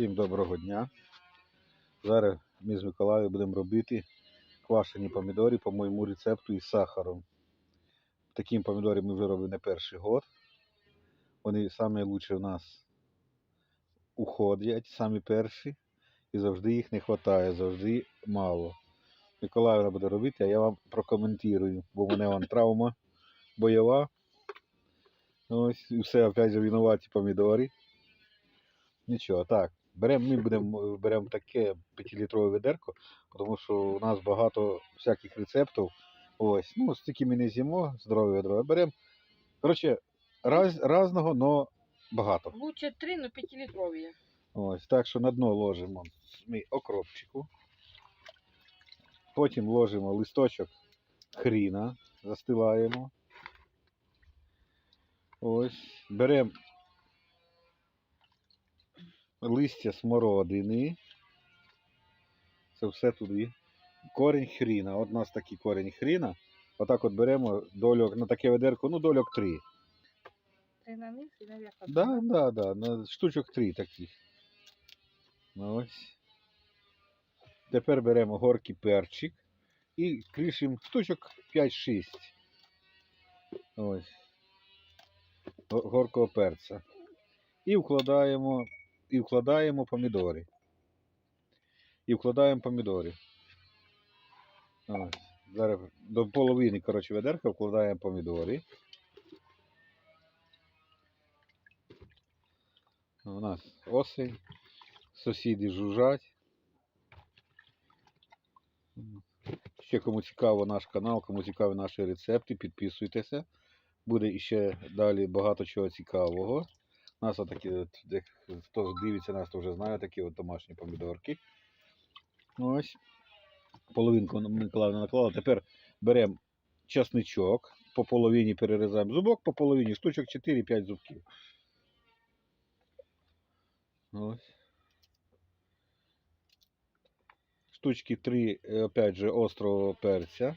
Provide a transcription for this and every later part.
Всім доброго дня. Зараз ми з Миколаєю будемо робити квашені помідори по моєму рецепту із сахаром. Такі помідори ми вже робимо не перший год. Вони лучше в нас уходять, самі перші. І завжди їх не вистачає, завжди мало. Миколаївна буде робити, а я вам прокоментую, бо в мене вон травма бойова. Ось, все опять же винуваті помідори. Нічого, так. Берем, ми будемо беремо таке 5-літрове ведерко, тому що у нас багато всяких рецептів. Ось, ну, стільки ми не з'їмо, здорове ведро. Беремо. Коротше, раз, разного, но багато. Лучше 3, но 5-литровые. Ось, так що на дно ложимо ми окропчику. Потім ложимо листочок хріна, застилаємо. Ось. Беремо листя смородини. Це все туди. Корінь хріна. От у нас такий корінь хріна. Отак от беремо дольок на таке ведерко, ну дольок 3. Ты на них и наверх. Да, да, да, на штучок три таких. Ну, ось. Тепер беремо горький перчик і кришимо штучок 5-6. Ось. Горкого перця. І вкладаємо, і вкладаємо помідори. І вкладаємо помідори. Ось. Зараз до половини, коротше, ведерка вкладаємо помідори. У нас осень, сусіди жужжать. Ще кому цікаво наш канал, кому цікаві наші рецепти, підписуйтеся. Буде іще далі багато чого цікавого. У нас отакі, хто дивиться нас, то вже знає такі от домашні помідорки. Ось. Половинку Миколаївна наклала. Тепер беремо часничок, по половині перерізаємо зубок, по половині штучок 4-5 зубків. Ось. Штучки 3, опять же, острого перця.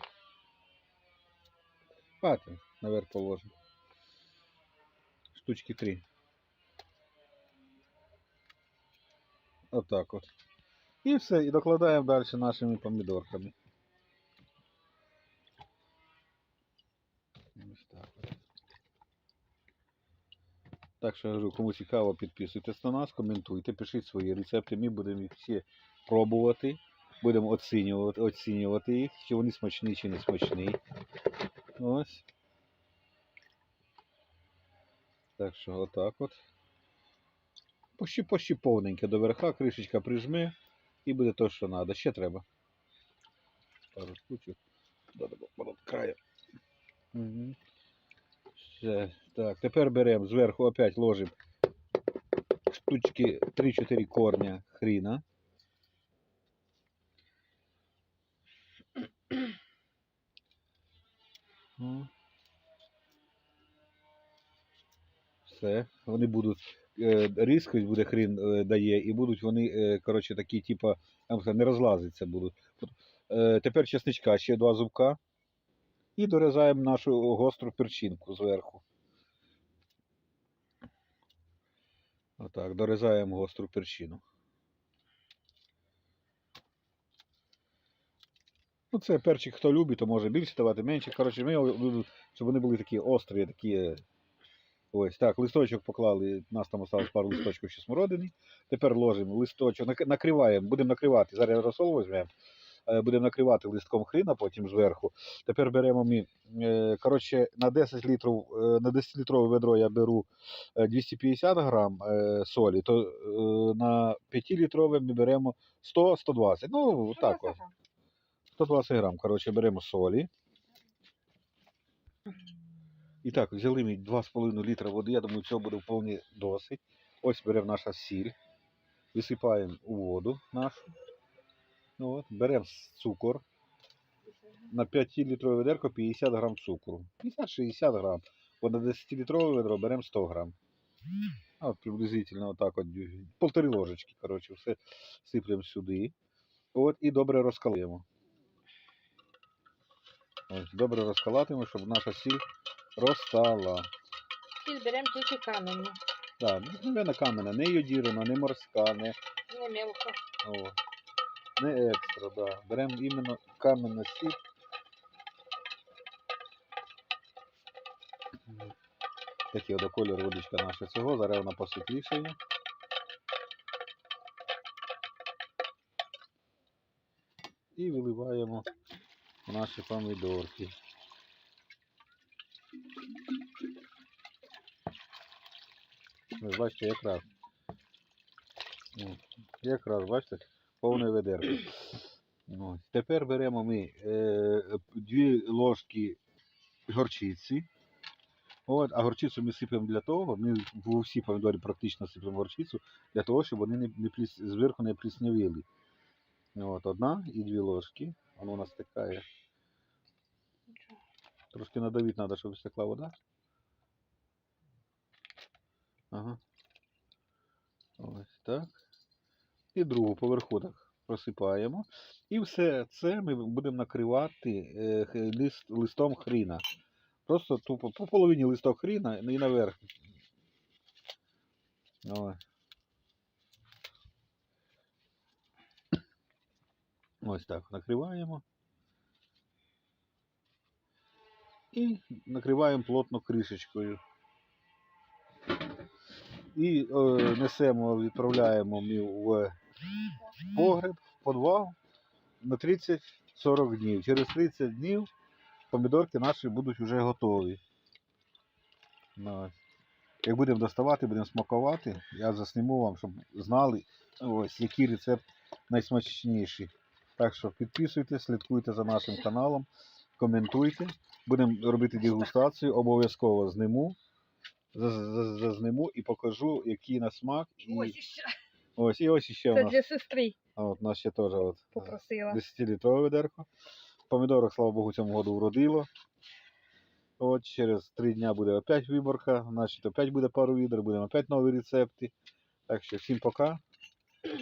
Хватит, наверх положим. Штучки 3. Отак от. І все, і докладаємо далі нашими помідорками. Ось так от. Так що я кажу, кому цікаво, підписуйтесь на нас, коментуйте, пишіть свої рецепти. Ми будемо їх всі пробувати. Будемо оцінювати, оцінювати їх, чи вони смачні, чи не смачні. Ось. Так що отак от. Почти, почти повненьке до верха, кришечка прижми і буде то, що треба. Ще треба. Пару штучок. До, краю. Угу. Все. Так, тепер беремо зверху опять ложимо штучки 3-4 корня хріна. Все. Вони будуть різкость буде хрін е, дає, і будуть вони, е, коротше, такі, скажу, не розлазиться будуть. Е, тепер чесничка, ще два зубка. І дорізаємо нашу гостру перчинку зверху. Отак, дорізаємо гостру перчину. Ну, це перчик, хто любить, то може більше давати, менше. Коротше, ми щоб вони були такі острі, такі. Ось так, листочок поклали, у нас там осталось пару листочків ще смородини. Тепер ложимо листочок, накриваємо, будемо накривати. Зараз розсол візьмемо, е, будемо накривати листком хріна потім зверху. Тепер беремо ми, е, коротше, на 10 літрів, е, на 10 літрове ведро я беру е, 250 грам солі, то на 5 літрове ми беремо 100-120. Ну, так ось. 120 грам, коротше, беремо солі. І так, взяли ми 2,5 літра води, я думаю, цього буде вполне досить. Ось беремо наша сіль, висипаємо у воду нашу. Ну, от, беремо цукор. На 5 літрове ведерко 50 грам цукру. 50-60 грам. Бо на 10 літрове ведро беремо 100 грам. От приблизительно отак от, полтори ложечки, коротше, все сиплемо сюди. От, і добре розкалуємо. Ось, добре розкалатимо, щоб наша сіль розтала. Сіль беремо тільки камені. Так, обикновена камена, не йодірана, не морська, не, Не мелко. о, не екстра, да. Беремо іменно каменна сіль. Такий от колір водичка наша цього, зараз вона посвітлішає. І виливаємо в наші помідорки. Ви бачите, якраз. Якраз, бачите, повне ведерко. Ось. Тепер беремо ми е, дві ложки горчиці. От, а горчицю ми сипемо для того, ми в усі помідори практично сипемо горчицю, для того, щоб вони не, не пліс, зверху не пліснявіли. От, одна і дві ложки. Воно у нас стикає. Трошки надавити треба, щоб стекла вода. Ага. Ось так. І другу поверху так просипаємо. І все це ми будемо накривати е, лист, листом хріна. Просто тупо по половині листок хріна і наверх. Ось. Ось так. Накриваємо. І накриваємо плотно кришечкою. І е, несемо, відправляємо ми в погреб, в подвал на 30-40 днів. Через 30 днів помідорки наші будуть вже готові. Ось. Як будемо доставати, будемо смакувати, я засніму вам, щоб знали, ось, який рецепт найсмачніший. Так що підписуйтесь, слідкуйте за нашим каналом, коментуйте. Будемо робити дегустацію, обов'язково зниму. за- за- Зазниму і покажу, який на смак. І Ось іще. ось, і ось ще у Це нас. для сестри А от нас ще теж от, е, попросила. 10-літрове ведерко. Помідорок, слава Богу, цьому году вродило. От через три дня буде опять виборка, значить опять буде пару відер, будемо опять нові рецепти. Так що всім пока.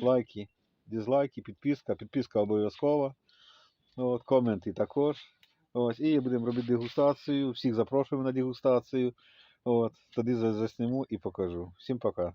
Лайки, дизлайки, підписка, підписка обов'язкова. От, коменти також. Ось, і будемо робити дегустацію. Всіх запрошуємо на дегустацію. От, тоді за- засніму і покажу. Всім пока.